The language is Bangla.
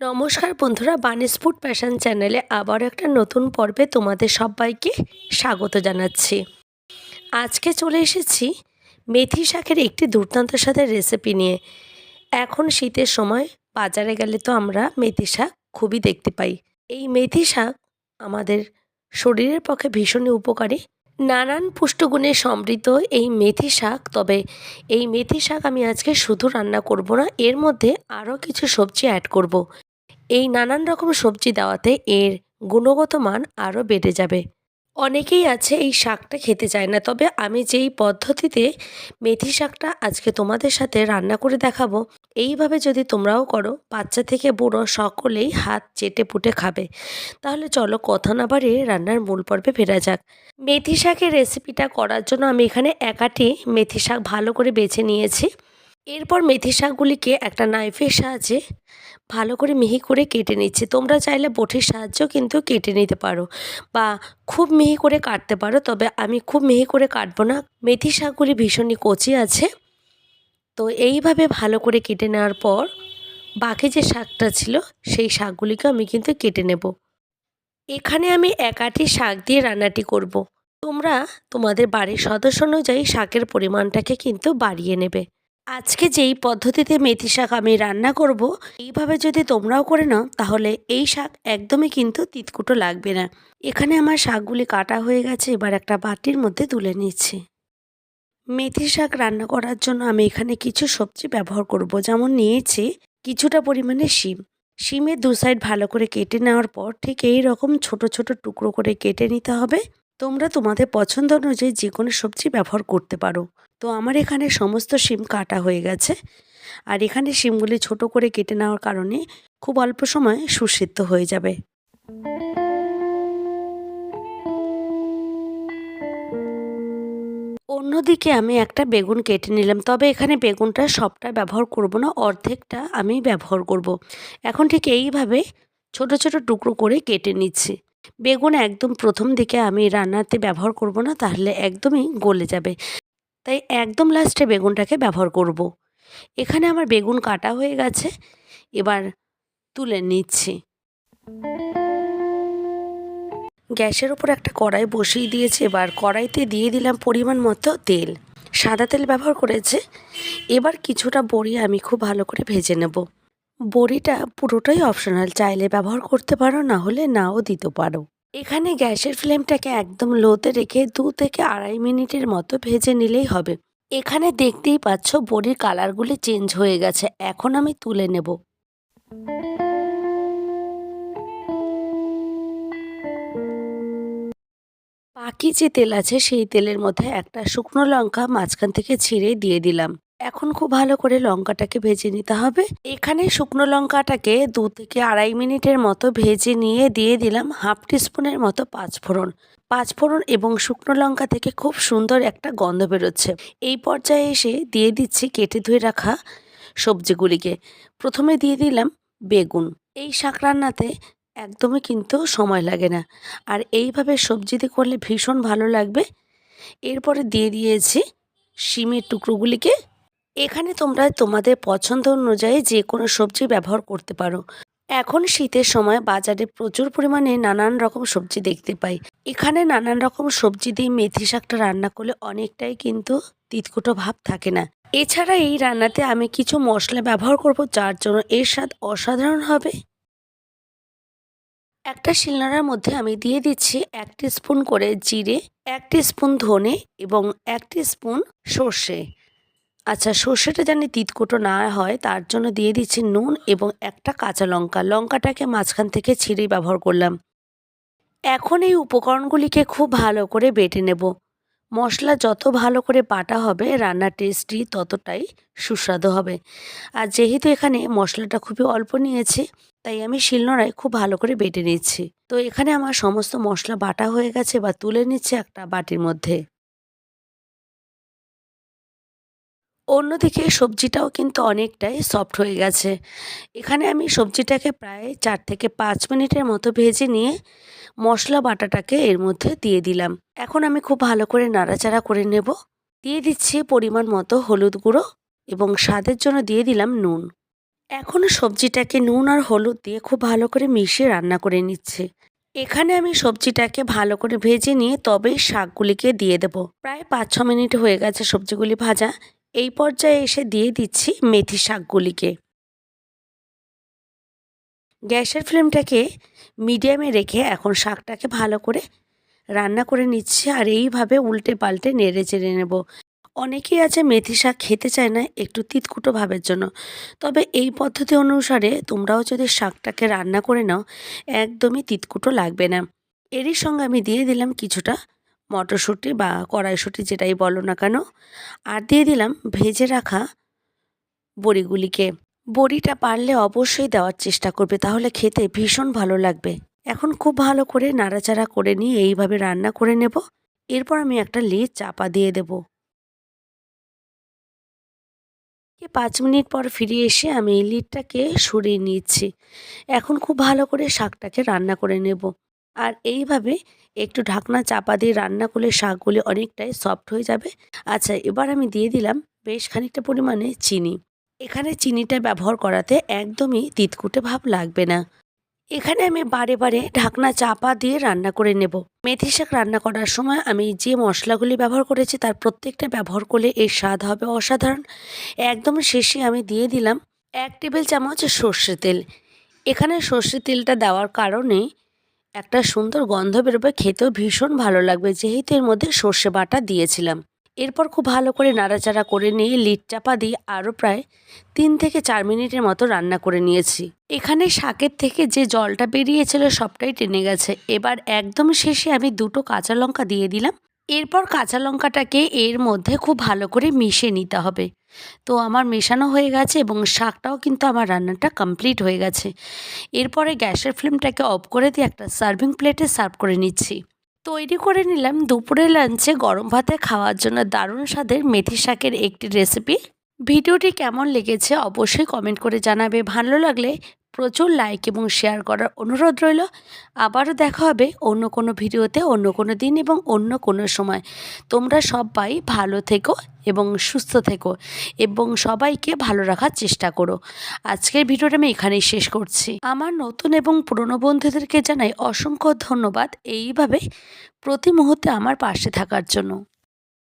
নমস্কার বন্ধুরা বানিস ফুড প্যাশন চ্যানেলে আবার একটা নতুন পর্বে তোমাদের সবাইকে স্বাগত জানাচ্ছি। আজকে চলে এসেছি মেথি শাকের একটি দুর্দান্ত স্বাদের রেসিপি নিয়ে। এখন শীতের সময়, বাজারে গেলে তো আমরা মেথি শাক খুবই দেখতে পাই। এই মেথি শাক আমাদের শরীরের পক্ষে ভীষণই উপকারী। নানান পুষ্টগুণে সমৃদ্ধ এই মেথি শাক, তবে এই মেথি শাক আমি আজকে শুধু রান্না করব না, এর মধ্যে আরও কিছু সবজি অ্যাড করব। এই নানান রকম সবজি দেওয়াতে এর গুণগত মান আরও বেড়ে যাবে। অনেকেই আছে এই শাকটা খেতে চায় না, তবে আমি যেই পদ্ধতিতে মেথি শাকটা আজকে তোমাদের সাথে রান্না করে দেখাবো, এইভাবে যদি তোমরাও করো, বাচ্চা থেকে বুড়ো সকলেই হাত চেটে পুটে খাবে। তাহলে চলো কথা না বাড়িয়ে রান্নার মূল পর্বে ফেরা যাক। মেথি শাকের রেসিপিটা করার জন্য আমি এখানে একাটি মেথি শাক ভালো করে বেছে নিয়েছি। এরপর মেথি শাকগুলিকে একটা নাইফের সাহায্যে ভালো করে মিহি করে কেটে নিচ্ছে। তোমরা চাইলে বটির সাহায্যেও কিন্তু কেটে নিতে পারো বা খুব মিহি করে কাটতে পারো, তবে আমি খুব মিহি করে কাটবো না। মেথি শাকগুলি ভীষণই কচি আছে। তো এইভাবে ভালো করে কেটে নেওয়ার পর বাকি যে শাকটা ছিল, সেই শাকগুলিকে আমি কিন্তু কেটে নেব। এখানে আমি একাটি শাক দিয়ে রান্নাটি করব। তোমরা তোমাদের বাড়ির সদস্য অনুযায়ী শাকের পরিমাণটাকে কিন্তু বাড়িয়ে নেবে। আজকে যেই পদ্ধতিতে মেথি শাক আমি রান্না করব, এইভাবে যদি তোমরাও করে নাও, তাহলে এই শাক একদমই কিন্তু তিতকুটো লাগবে না। এখানে আমার শাকগুলি কাটা হয়ে গেছে, এবার একটা বাটির মধ্যে তুলে নিচ্ছি। মেথি শাক রান্না করার জন্য আমি এখানে কিছু সবজি ব্যবহার করব, যেমন নিয়েছি কিছুটা পরিমাণে শিম। শিমের দু সাইড ভালো করে কেটে নেওয়ার পর ঠিক এই রকম ছোট ছোট টুকরো করে কেটে নিতে হবে। তোমরা তোমাদের পছন্দ অনুযায়ী যে কোনো সবজি ব্যবহার করতে পারো। তো আমার এখানে সমস্ত শিম কাটা হয়ে গেছে। আর এখানে শিমগুলি ছোট করে কেটে নেওয়ার কারণে খুব অল্প সময় সুসিদ্ধ হয়ে যাবে। অন্যদিকে আমি একটা বেগুন কেটে নিলাম, তবে এখানে বেগুনটা সবটা ব্যবহার করব না, অর্ধেকটা আমি ব্যবহার করব। এখন ঠিক এইভাবে ছোট ছোট টুকরো করে কেটে নিচ্ছি। বেগুন একদম প্রথম দিকে আমি রান্নাতে ব্যবহার করব না, তাহলে একদমই গলে যাবে। তাই একদম লাস্টে বেগুনটাকে ব্যবহার করব। এখানে আমার বেগুন কাটা হয়ে গেছে, এবার তুলে নিচ্ছি। গ্যাসের উপর একটা কড়াই বসিয়ে দিয়েছি, এবার কড়াইতে দিয়ে দিলাম পরিমাণ মতো তেল। সাদা তেল ব্যবহার করেছে। এবার কিছুটা বড়ি আমি খুব ভালো করে ভেজে নেব। বড়িটা পুরোটাই অপশনাল চাইলে ব্যবহার করতে পারো, না হলে নাও দিতে পারো। এখানে গ্যাসের ফ্লেমটাকে একদম লোতে রেখে দু থেকে আড়াই মিনিটের মতো ভেজে নিলেই হবে। এখানে দেখতেই পাচ্ছ বড়ির কালারগুলি চেঞ্জ হয়ে গেছে। এখন আমি তুলে নেব। বাকি যে তেল আছে, সেই তেলের মধ্যে একটা শুকনো লঙ্কা মাঝখান থেকে ছিঁড়ে দিয়ে দিলাম। এখন খুব ভালো করে লঙ্কাটাকে ভেজে নিতে হবে। এখানে শুকনো লঙ্কাটাকে দু থেকে আড়াই মিনিটের মতো ভেজে নিয়ে দিয়ে দিলাম হাফ টিস্পুনের মতো পাঁচফোড়ন। পাঁচফোড়ন এবং শুকনো লঙ্কা থেকে খুব সুন্দর একটা গন্ধ বেরোচ্ছে। এই পর্যায়ে এসে দিয়ে দিচ্ছি কেটে ধুয়ে রাখা সবজিগুলিকে। প্রথমে দিয়ে দিলাম বেগুন। এই শাক রান্নাতে একদমই কিন্তু সময় লাগে না। আর এইভাবে সবজিতে করলে ভীষণ ভালো লাগবে। এরপরে দিয়ে দিয়েছি শিমের টুকরোগুলিকে এখানে তোমরা তোমাদের পছন্দ অনুযায়ী যে কোনো সবজি ব্যবহার করতে পারো। এখন শীতের সময় বাজারে প্রচুর পরিমাণে নানান রকম সবজি দেখতে পাই। এখানে নানান রকম সবজি দিয়ে মেথি শাকটা রান্না করলে অনেকটাই কিন্তু তিতকুটো ভাব থাকে না। এছাড়া এই রান্নাতে আমি কিছু মশলা ব্যবহার করব যার জন্য এর স্বাদ অসাধারণ হবে। একটা শিলনোড়ার মধ্যে আমি দিয়ে দিচ্ছি এক স্পুন করে জিরে, এক স্পুন ধনে এবং এক স্পুন সর্ষে। আচ্ছা সর্ষেটা জানি তিতকুটো না হয়, তার জন্য দিয়ে দিচ্ছি নুন এবং একটা কাঁচা লঙ্কা। লঙ্কাটাকে মাঝখান থেকে ছিঁড়ে ব্যবহার করলাম। এখন এই উপকরণগুলিকে খুব ভালো করে বেটে নেব। মশলা যত ভালো করে বাটা হবে, রান্নার টেস্টি ততটাই সুস্বাদু হবে। আর যেহেতু এখানে মশলাটা খুবই অল্প নিয়েছি, তাই আমি শিলনোড়ায় খুব ভালো করে বেটে নিচ্ছি। তো এখানে আমার সমস্ত মশলা বাটা হয়ে গেছে, বা তুলে নিচ্ছে একটা বাটির মধ্যে। অন্যদিকে সবজিটাও কিন্তু অনেকটাই সফট হয়ে গেছে। এখানে আমি সবজিটাকে প্রায় চার থেকে পাঁচ মিনিটের মতো ভেজে নিয়ে মশলা বাটাটাকে এর মধ্যে দিয়ে দিলাম। এখন আমি খুব ভালো করে নাড়াচাড়া করে নেব। দিয়ে দিচ্ছি পরিমাণ মতো হলুদ গুঁড়ো এবং স্বাদের জন্য দিয়ে দিলাম নুন। এখন সবজিটাকে নুন আর হলুদ দিয়ে খুব ভালো করে মিশিয়ে রান্না করে নিচ্ছে। এখানে আমি সবজিটাকে ভালো করে ভেজে নিয়ে তবেই শাকগুলিকে দিয়ে দেব। প্রায় পাঁচ ছ মিনিট হয়ে গেছে সবজিগুলি ভাজা। এই পর্যায়ে এসে দিয়ে দিচ্ছি মেথি শাকগুলিকে। গ্যাসের ফ্লেমটাকে মিডিয়ামে রেখে এখন শাকটাকে ভালো করে রান্না করে নিচ্ছি আর এইভাবে উল্টে পাল্টে নেড়ে চেড়ে নেব। অনেকেই আছে মেথি শাক খেতে চায় না একটু তিতকুটো ভাবের জন্য। তবে এই পদ্ধতি অনুসারে তোমরাও যদি শাকটাকে রান্না করে নাও, একদমই তিতকুটো লাগবে না। এরই সঙ্গে আমি দিয়ে দিলাম কিছুটা মটরশুঁটি বা কড়াইশুঁটি যেটাই বলো না কেন, আর দিয়ে দিলাম ভেজে রাখা বড়িগুলিকে। বড়িটা পারলে অবশ্যই দেওয়ার চেষ্টা করবে, তাহলে খেতে ভীষণ ভালো লাগবে। এখন খুব ভালো করে নাড়াচাড়া করে নিয়ে এইভাবে রান্না করে নেব। এরপর আমি একটা লেজ চাপা দিয়ে দেব। পাঁচ মিনিট পর ফিরে এসে আমি এই লিডটাকে সরিয়ে নিচ্ছি। এখন খুব ভালো করে শাকটাকে রান্না করে নেব। আর এইভাবে একটু ঢাকনা চাপা দিয়ে রান্না করলে শাকগুলি অনেকটাই সফট হয়ে যাবে। আচ্ছা এবার আমি দিয়ে দিলাম বেশ খানিকটা পরিমাণে চিনি। এখানে চিনিটা ব্যবহার করাতে একদমই তিতকুটে ভাব লাগবে না। এখানে আমি বারে বারে ঢাকনা চাপা দিয়ে রান্না করে নেব। মেথি শাক রান্না করার সময় আমি যে মশলাগুলি ব্যবহার করেছি তার প্রত্যেকটা ব্যবহার করলে এর স্বাদ হবে অসাধারণ। একদম শেষে আমি দিয়ে দিলাম এক টেবিল চামচ সর্ষে তেল। এখানে সর্ষে তেলটা দেওয়ার কারণে একটা সুন্দর গন্ধ বেরোবে, খেতেও ভীষণ ভালো লাগবে। যেহেতু এর মধ্যে সর্ষে বাটা দিয়েছিলাম। এরপর খুব ভালো করে নাড়াচাড়া করে নিয়ে লিট চাপা দিয়ে আরও প্রায় তিন থেকে চার মিনিটের মতো রান্না করে নিয়েছি। এখানে শাকের থেকে যে জলটা বেরিয়েছিল সবটাই টেনে গেছে। এবার একদম শেষে আমি দুটো কাঁচা লঙ্কা দিয়ে দিলাম। এরপর কাঁচা লঙ্কাটাকে এর মধ্যে খুব ভালো করে মিশিয়ে নিতে হবে। তো আমার মেশানো হয়ে গেছে এবং শাকটাও কিন্তু আমার রান্নাটা কমপ্লিট হয়ে গেছে। এরপরে গ্যাসের ফ্লেমটাকে অফ করে দিয়ে একটা সার্ভিং প্লেটে সার্ভ করে নিচ্ছি। তৈরি করে নিলাম দুপুরে লাঞ্চে গরম ভাতে খাওয়ার জন্য দারুণ স্বাদের মেথি শাকের একটি রেসিপি ভিডিওটি কেমন লেগেছে অবশ্যই কমেন্ট করে জানাবে। ভালো লাগলে প্রচুর লাইক এবং শেয়ার করার অনুরোধ রইল। আবারও দেখা হবে অন্য কোনো ভিডিওতে, অন্য কোনো দিন এবং অন্য কোনো সময়। তোমরা সবাই ভালো থেকো এবং সুস্থ থেকো এবং সবাইকে ভালো রাখার চেষ্টা করো। আজকের ভিডিওটা আমি এখানেই শেষ করছি। আমার নতুন এবং পুরনো বন্ধুদেরকে জানাই অসংখ্য ধন্যবাদ এইভাবে প্রতি মুহূর্তে আমার পাশে থাকার জন্য।